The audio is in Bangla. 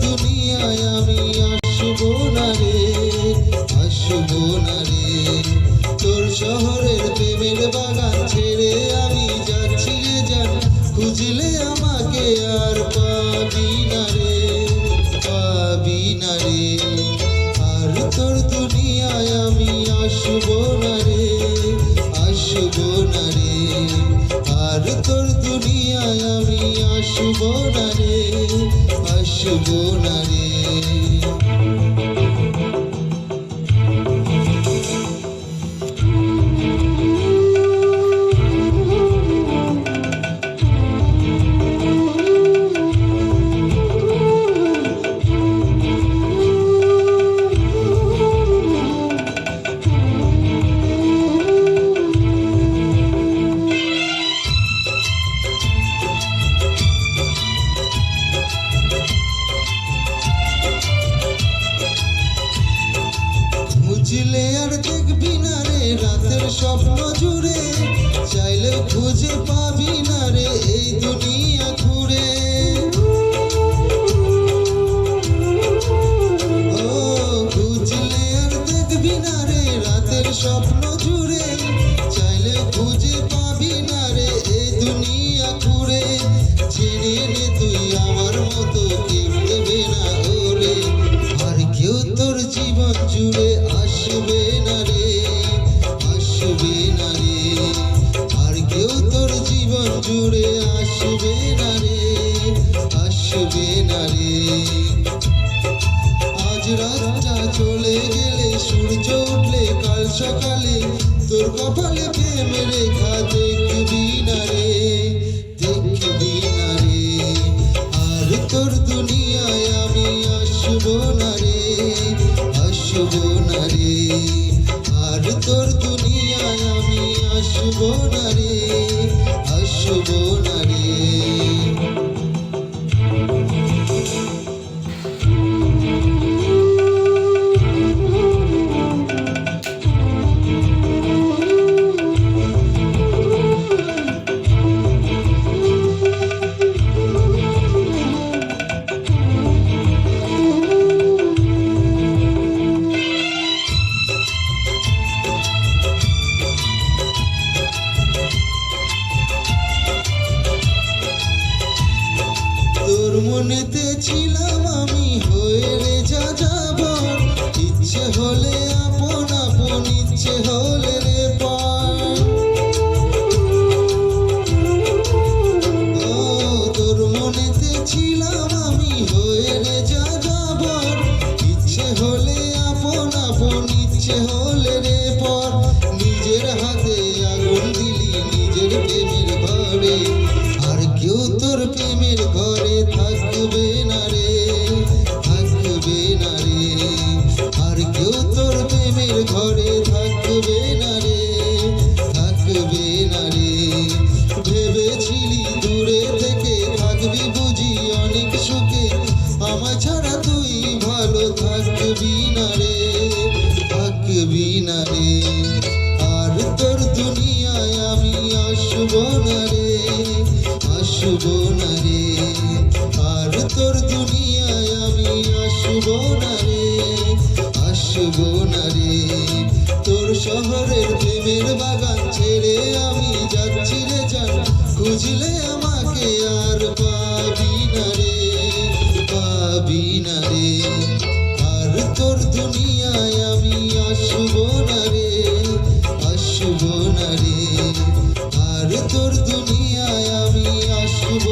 দুনিয়ায় আমি আসব না রে তোর শহরের আমি যাচ্ছি খুঁজলে আমাকে আর তোর দুনিয়ায় আমি না রে। আর তোর দুনিয়ায় আমি আসব না রে। আসব না স্বপ্ন জুড়ে, চাইলেও খুঁজে পাবি না রে এই দুনিয়া ঘুরে। ও, খুঁজলে আর দেখবি না রে রাতের স্বপ্ন জুড়ে, চাইলেও খুঁজে পাবি না রে এই দুনিয়া ঘুরে। ছেড়ে নে তুই আমার মতো কেউ না ওরে, আর কেউ তোর জীবন জুড়ে আসবে না রে। আসবে না রে। আর কেউ তোর জীবন জুড়ে আসবে না রে, আসবে না রে। আজ রাতটা চলে গেলে সূর্য উঠলে কাল সকালে তোর কপালে প্রেম রেখা দেখবি না আর তোর দুনিয়ায় আসব না রে, আসব না রে। আর তোর আসব না রে আসব ছিলাম আমি হয়ে রে যা ইচ্ছে হলে আপন হলে রে ও, তোর মনেতে ছিলাম হয়ে রে যা ইচ্ছে হলে আপন হলে রে পর। নিজের হাতে আগুন দিলি নিজের প্রেমের ঘরে। আর কেউ তোর প্রেমের ঘরে আর তোর আমি আসব না রে, আসব না রে। আর তোর দুনিয়ায় আমি আসব না রে, আসব না রে। তোর শহরের প্রেমের বাগান ছেড়ে আমি যাচ্ছি রে জান, খুঁজলে আমাকে তোর দুনিয়ায় আমি আসব না রে আসব না রে। আর তোর দুনিয়ায় আমি আসব